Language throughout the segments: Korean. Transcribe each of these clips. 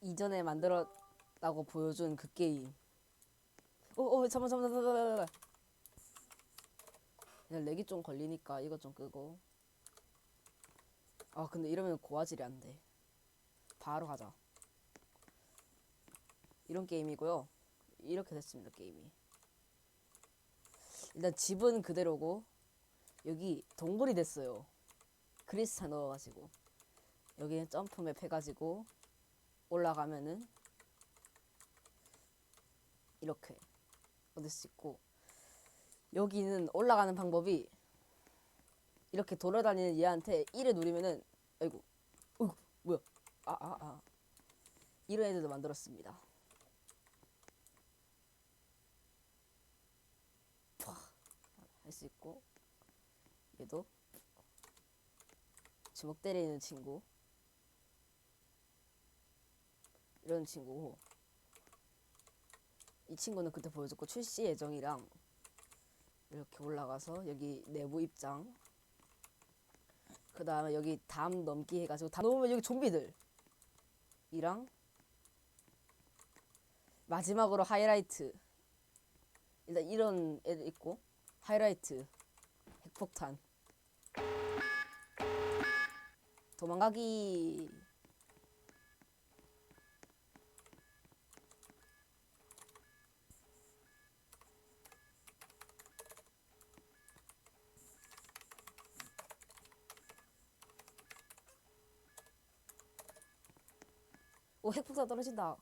이전에 만들었다고 보여준 그 게임. 어, 어, 잠깐, 잠깐, 잠깐, 잠깐, 잠깐. 그냥 렉이 좀 걸리니까 이거 좀 끄고. 아, 근데 이러면 고화질이 안 돼. 바로 가자. 이런 게임이고요. 이렇게 됐습니다, 게임이. 일단 집은 그대로고, 여기 동굴이 됐어요. 크리스탈 넣어가지고. 여기는 점프맵 해가지고, 올라가면은, 이렇게 얻을 수 있고, 여기는 올라가는 방법이, 이렇게 돌아다니는 얘한테 1을 누르면은, 아이고, 어이구, 뭐야. 아, 아, 아. 이런 애들도 만들었습니다. 할 수 있고 얘도 주먹 때리는 친구 이런 친구고 이 친구는 그때 보여줬고 출시 예정이랑 이렇게 올라가서 여기 내부 입장. 그 다음에 여기 담 넘기 해가지고 다 넘으면 여기 좀비들 이랑 마지막으로 하이라이트. 일단 이런 애들 있고 하이라이트 핵폭탄. 도망가기 오 핵폭탄 떨어진다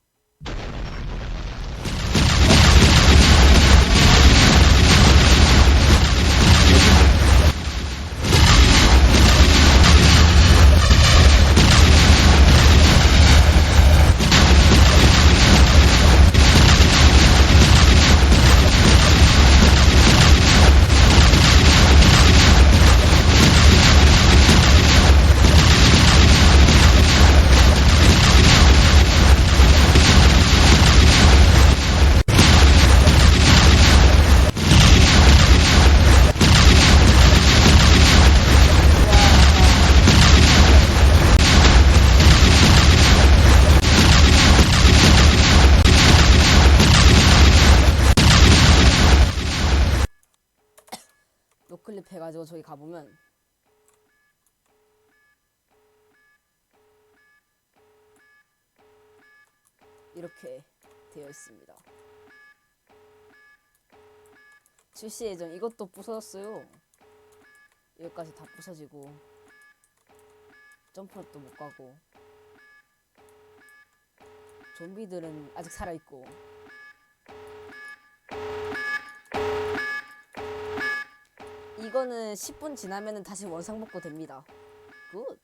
노클립 해가지고 저기 가보면 이렇게 되어 있습니다. 출시 예정 이것도 부서졌어요. 여기까지 다 부서지고 점프도 못 가고 좀비들은 아직 살아 있고 이거는 10분 지나면은 다시 원상 복구 됩니다. 굿.